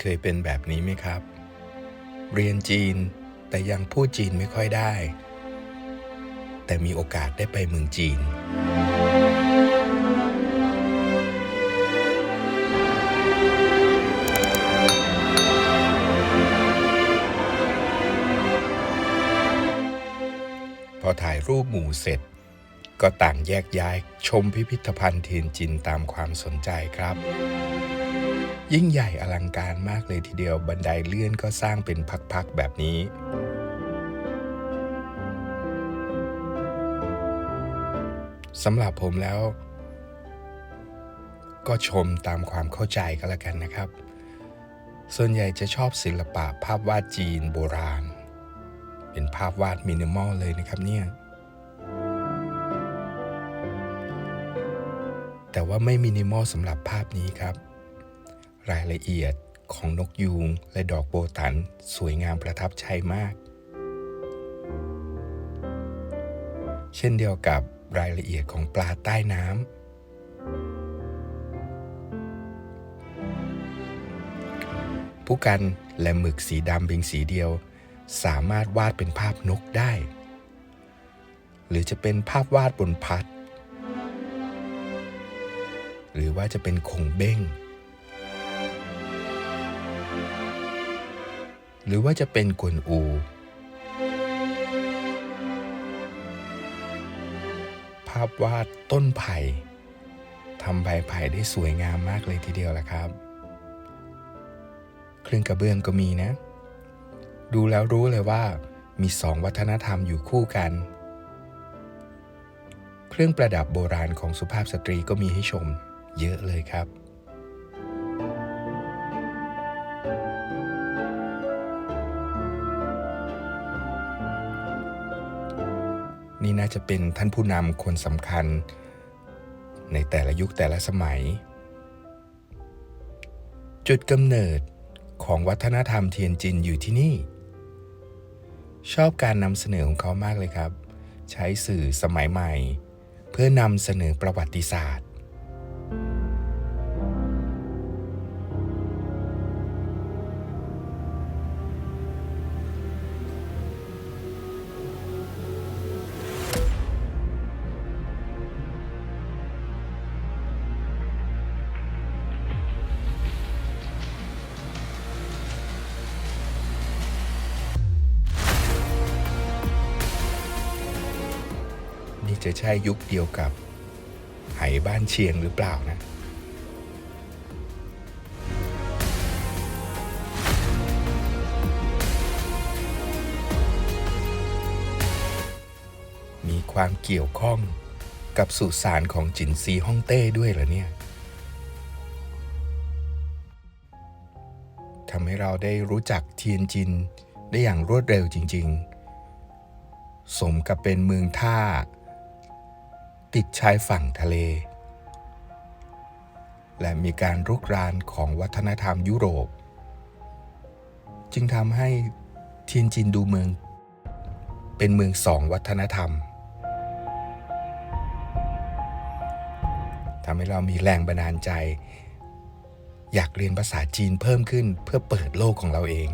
เคยเป็นแบบนี้ไหมครับ เรียนจีนแต่ยังพูดจีนไม่ค่อยได้ แต่มีโอกาสได้ไปเมืองจีน พอถ่ายรูปหมู่เสร็จ ก็ต่างแยกย้ายชมพิพิธภัณฑ์เทียนจินตามความสนใจครับ ยิ่งใหญ่อลังการมากเลยทีเดียวบันไดเลื่อนก็สร้างเป็นพักๆแบบนี้สำหรับผมแล้ว ก็ชมตามความเข้าใจก็แล้วกันนะครับ ส่วนใหญ่จะชอบศิลปะภาพวาดจีนโบราณ เป็นภาพวาดมินิมอลเลยนะครับเนี่ย แต่ว่าไม่มินิมอลสำหรับภาพนี้ครับ รายละเอียดของนกยูงและดอกโบตันสวยงามประทับใจมาก เช่นเดียวกับรายละเอียดของปลาใต้น้ำผู้กันและหมึกสีดำเพียงสีเดียว สามารถวาดเป็นภาพนกได้ หรือจะเป็นภาพวาดบนพัด หรือว่าจะเป็นคงเบ้ง หรือว่าจะเป็นกวนอู ภาพวาดต้นไผ่ทำใบไผ่ได้สวยงามมากเลยทีเดียวละครับ เครื่องกระเบื้องก็มีนะ ดูแล้วรู้เลยว่ามีสองวัฒนธรรมอยู่คู่กัน เครื่องประดับโบราณของสุภาพสตรีก็มีให้ชมเยอะเลยครับ นี่น่าจะเป็นท่านผู้นำคนสำคัญ ในแต่ละยุคแต่ละสมัย จุดกำเนิดของวัฒนธรรมเทียนจินอยู่ที่นี่ ชอบการนำเสนอของเขามากเลยครับ ใช้สื่อสมัยใหม่ เพื่อนำเสนอประวัติศาสตร์ จะใช่ยุคเดียวกับไหบ้านเชียงหรือเปล่านะมีความเกี่ยวข้องกับสุสานของจินซีฮ่องเต้ด้วยเหรอเนี่ยทำให้เราได้รู้จักเทียนจินได้อย่างรวดเร็วจริง ๆ สมกับเป็นเมืองท่า ติดชายฝั่งทะเล และมีการรุกรานของวัฒนธรรมยุโรป จึงทำให้เทียนจินดูเมือง เป็นเมืองสองวัฒนธรรมทำให้เรามีแรงบันดาลใจ อยากเรียนภาษาจีนเพิ่มขึ้นเพื่อเปิดโลกของเราเอง